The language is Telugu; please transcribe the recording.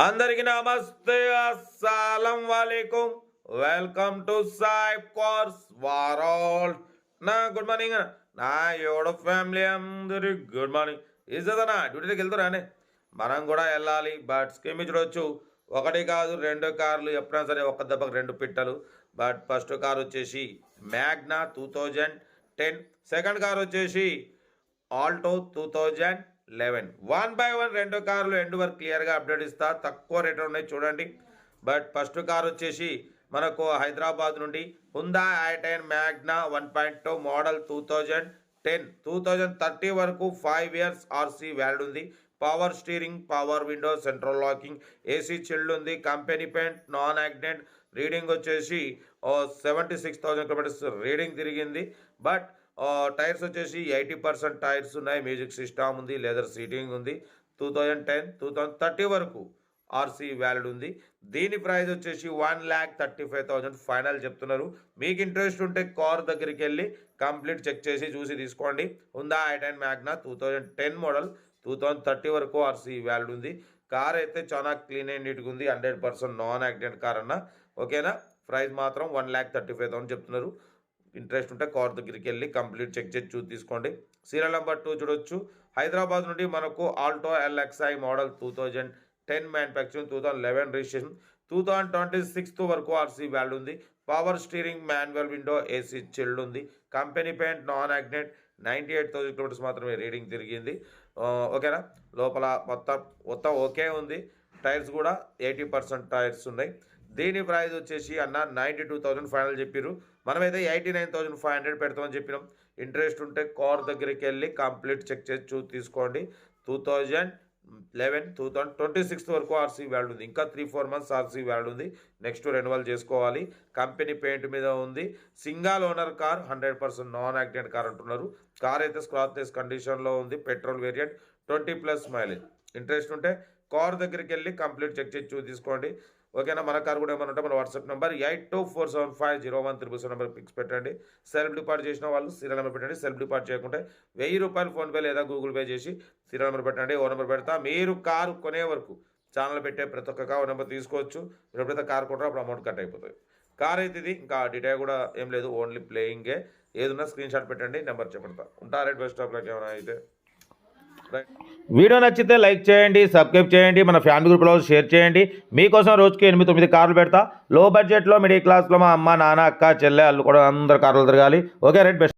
అందరికి నమస్తే అస్సలం వాలేకుమ్ వెల్కమ్ టు సాయిబ్ కోర్స్ వారాల్ నా గుడ్ మార్నింగ్ నా ఎవడో ఫ్యామిలీ అందరి గుడ్ మార్నింగ్. ఇజదనా డ్యూటీకి వెళ్తున్నానే మనం కూడా వెళ్ళాలి బట్ స్కీమ్ చూడొచ్చు. ఒకటి కాదు రెండు కార్లు ఎప్పుడైనా సరే ఒక దెబ్బకు రెండు పిట్టలు. బట్ ఫస్ట్ కార్ వచ్చేసి Magna two thousand ten. Second car వచ్చేసి Alto two thousand eleven. One by one రెండు కార్లు ఎండ్ వరకు క్లియర్గా అప్డేట్ ఇస్తా. తక్కువ రేట్ ఉన్నాయి చూడండి. బట్ ఫస్ట్ కార్ వచ్చేసి మనకు హైదరాబాద్ నుండి Hyundai I ten Magna one point two model two thousand ten two thousand thirty వరకు ఫైవ్ ఇయర్స్ ఆర్సీ వ్యాలిడ్ ఉంది. Power steering power window central locking AC chilled ఉంది. Company paint non accident reading వచ్చేసి seventy six thousand kilometres reading తిరిగింది. బట్ టైర్స్ వచ్చేసి ఎయిటీ పర్సెంట్ టైర్స్ ఉన్నాయి. మ్యూజిక్ సిస్టమ్ ఉంది లెదర్ సీటింగ్ ఉంది. Two thousand ten two thousand thirty వరకు ఆర్సీ వ్యాలిడ్ ఉంది. దీని ప్రైస్ వచ్చేసి one lakh thirty five thousand final చెప్తున్నారు. మీకు ఇంట్రెస్ట్ ఉంటే కార్ దగ్గరికి వెళ్ళి కంప్లీట్ చెక్ చేసి చూసి తీసుకోండి. ఉందా I ten Magna two thousand ten model two thousand thirty వరకు ఆర్సీ వ్యాలిడ్ ఉంది. కార్ అయితే చాలా క్లీన్ అండ్ నీట్గా ఉంది. Hundred percent non accident car అన్న. ఓకేనా? ప్రైస్ మాత్రం one lakh thirty five thousand చెప్తున్నారు. ఇంట్రెస్ట్ ఉంటే కార్ దగ్గరికి వెళ్ళి కంప్లీట్ చెక్ చేసి చూసి తీసుకోండి. సీరియల్ నెంబర్ టూ చూడొచ్చు. హైదరాబాద్ నుండి మనకు Alto LXI model two thousand ten manufacturing two thousand eleven registration two thousand twenty sixth వరకు ఆర్సీ వాల్యూ ఉంది. Power steering manual window AC chilled ఉంది. కంపెనీ పెయింట్ నాన్ యాగ్నెట్ నైంటీ ఎయిట్ థౌసండ్ కిలోమీటర్స్ మాత్రమే రీడింగ్ తిరిగింది. ఓకేనా? లోపల మొత్తం మొత్తం ఓకే ఉంది. టైర్స్ కూడా ఎయిటీ పర్సెంట్ టైర్స్ ఉన్నాయి. దీని ప్రైజ్ వచ్చేసి అన్న నైంటీ టూ థౌజండ్ ఫైనల్ చెప్పారు మనమైతే eighty nine thousand five hundred పెడతామని చెప్పినాం. ఇంట్రెస్ట్ ఉంటే కార్ దగ్గరికి వెళ్ళి కంప్లీట్ చెక్ చేసి చూ తీసుకోండి. Two thousand eleven two thousand twenty sixth వరకు ఆర్సీ వ్యాల్యూ ఉంది. ఇంకా three four months RC value ఉంది. నెక్స్ట్ రెన్యువల్ చేసుకోవాలి. కంపెనీ పెయింట్ మీద ఉంది. Single owner car hundred percent non accident car అంటున్నారు. కార్ అయితే స్క్రాత్లెస్ కండిషన్లో ఉంది. Petrol variant twenty plus mileage. Interest ఉంటే కార్ దగ్గరికి వెళ్ళి కంప్లీట్ చెక్ చేసి చూసి తీసుకోండి. ఓకేనా? మన కార్ కూడా ఏమైనా ఉంటే మన WhatsApp number eight two four seven five zero one triple seven number fix పెట్టండి. సెల్ఫ్ డిపార్ట్ చేసిన వాళ్ళు సీరియల్ నెంబర్ పెట్టండి. సెల్ఫ్ డిపార్ట్ చేయకుంటే వెయ్యి రూపాయలు ఫోన్పే లేదా గూగుల్ పే చేసి సీరియల్ నెంబర్ పెట్టండి. ఓ నెంబర్ పెడతా. మీరు కారు కొనే వరకు ఛానల్ పెట్టే ప్రతి ఒక్క కార్ నెంబర్ తీసుకోవచ్చు. మీరు ఎప్పుడైతే కార్ కొంటారో అప్పుడు అమౌంట్ కట్ అయిపోతుంది. కార్ అయితే ఇది ఇంకా డీటెయిల్ కూడా ఏం లేదు. ఓన్లీ ప్లేయింగే ఏదన్నా స్క్రీన్ షాట్ పెట్టండి. నెంబర్ చెప్పండి ఉంటా. రైట్ బస్ స్టాప్లోకి ఏమైనా అయితే. వీడియో నచ్చితే లైక్ చేయండి సబ్స్క్రైబ్ చేయండి మన ఫ్యామిలీ గ్రూప్లో షేర్ చేయండి. మీకోసం రోజుకి ఎనిమిది తొమ్మిది కార్లు పెడతా. లో బడ్జెట్లో మిడిల్ క్లాస్లో మా అమ్మ నాన్న అక్క చెల్లె అల్లు కూడా అందరు కార్లు తిరగాలి. Okay right best.